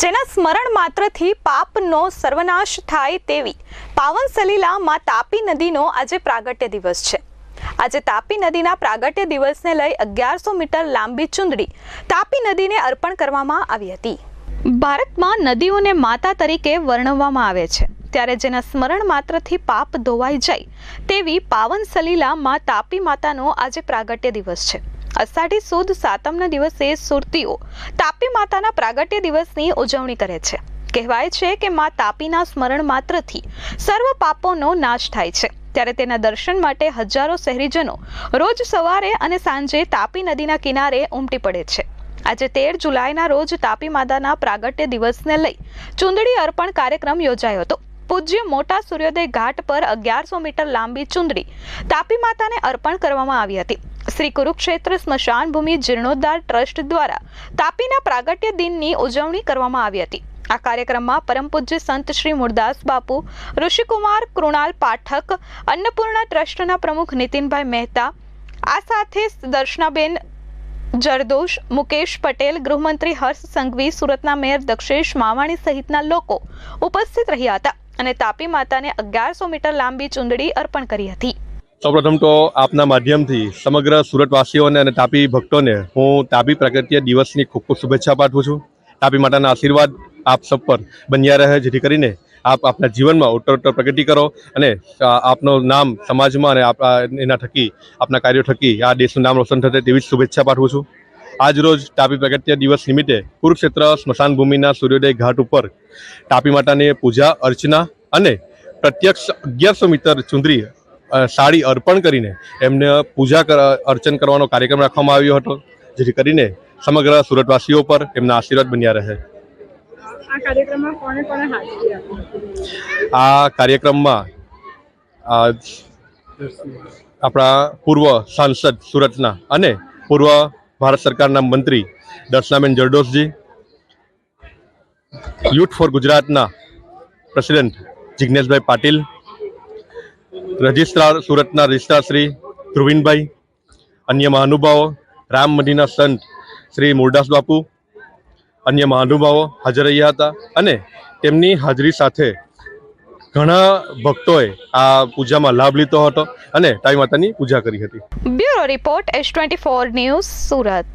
જેના સ્મરણ માત્રથી પાપનો સર્વનાશ થાય તેવી પાવન સલીલામાં તાપી નદીનો આજે પ્રાગટ્ય દિવસ છે. આજે તાપી નદીના પ્રાગટ્ય દિવસને લઈ અગિયારસો મીટર લાંબી ચુંદડી તાપી નદીને અર્પણ કરવામાં આવી હતી. ભારતમાં નદીઓને માતા તરીકે વર્ણવવામાં આવે છે. ત્યારે જેના સ્મરણ માત્રથી પાપ ધોવાઈ જાય તેવી પાવન સલીલામાં તાપી માતાનો આજે પ્રાગટ્ય દિવસ છે. અષાઢી સુદ સાતમના દિવસે સુરતીઓ તાપી માતાના પ્રાગટ્ય દિવસની ઉજવણી કરે છે. કહેવાય છે કે મા તાપીના સ્મરણ માત્રથી સર્વ પાપોનો નાશ થાય છે. ત્યારે તેના દર્શન માટે હજારો શહેરીજનો રોજ સવારે અને સાંજે તાપી નદીના કિનારે ઉમટી પડે છે. આજે તેર જુલાઈના રોજ તાપી માતાના પ્રાગટ્ય દિવસને લઈ ચુંદડી અર્પણ કાર્યક્રમ યોજાયો હતો. પૂજ્ય મોટા સૂર્યોદય ઘાટ પર અગિયારસો મીટર લાંબી ચુંદડી તાપી માતાને અર્પણ કરવામાં આવી હતી. શ્રી કુરુક્ષેત્ર સ્મશાન ભૂમિ જીર્ણોદ્ધાર ટ્રસ્ટ દ્વારા તાપીના પ્રાગટ્ય દિનની ઉજવણી કરવામાં આવી હતી. આ કાર્યક્રમમાં પરમ પૂજ્ય સંત શ્રી મુરદાસ બાપુ, ઋષિકુમાર કૃણાલ પાઠક, અન્નપૂર્ણા ટ્રસ્ટના પ્રમુખ નીતિનભાઈ મહેતા, આ સાથે દર્શનાબેન જરદોશ, મુકેશ પટેલ, ગૃહમંત્રી હર્ષ સંઘવી, સુરતના મેયર દક્ષેશ માવાણી સહિતના લોકો ઉપસ્થિત રહ્યા હતા અને તાપી માતાને અગિયારસો મીટર લાંબી ચુંદડી અર્પણ કરી હતી. સૌપ્રથમ તો આપના માધ્યમથી સમગ્ર સુરતવાસીઓને અને તાપી ભક્તોને હું તાપી પ્રાગટ્ય દિવસની ખૂબ ખૂબ શુભેચ્છા પાઠવું છું. તાપી માતાના આશીર્વાદ આપ સબ પર બન્યા રહે, જેથી કરીને આપ આપના જીવનમાં ઉત્તરોત્તર પ્રગતિ કરો અને આપનું નામ સમાજમાં અને આપ એના થકી, આપના કાર્યો થકી, આ દેશનું નામ રોશન થશે તેવી જ શુભેચ્છા પાઠવું છું. આજરોજ તાપી પ્રગત્ય દિવસ નિમિત્તે કુરુક્ષેત્ર સ્મશાન ભૂમિના સૂર્યોદય ઘાટ ઉપર તાપી માતાની પૂજા, અર્ચના અને પ્રત્યક્ષ અગિયારસો મીટર ચુંદરી સાડી અર્પણ કરીને એમને પૂજા અર્ચન કરવાનો કાર્યક્રમ રાખવામાં આવ્યો હતો જેથી કરીને સમગ્ર સુરતવાસીઓ પર એમના આશીર્વાદ બન્યા રહે. આ કાર્યક્રમમાં આપણા પૂર્વ સાંસદ સુરતના અને પૂર્વ ભારત સરકારના મંત્રી દર્શનાબેન જરડોસજી યુથ ફોર ગુજરાતના પ્રેસિડેન્ટ જિજ્ઞેશભાઈ પાટીલ રજિસ્ટ્રાર સુરતના રજિસ્ટ્રાર શ્રી ધ્રુવીનભાઈ, અન્ય મહાનુભાવો, રામ મંદિરના સંત શ્રી મુરદાસ બાપુ, અન્ય મહાનુભાવો હાજર રહ્યા હતા અને તેમની હાજરી સાથે ઘણા ભક્તોએ આ પૂજામાં લાભ લીધો હતો અને તાઈ માતાની પૂજા કરી હતી. Bureau report S twenty news Surat.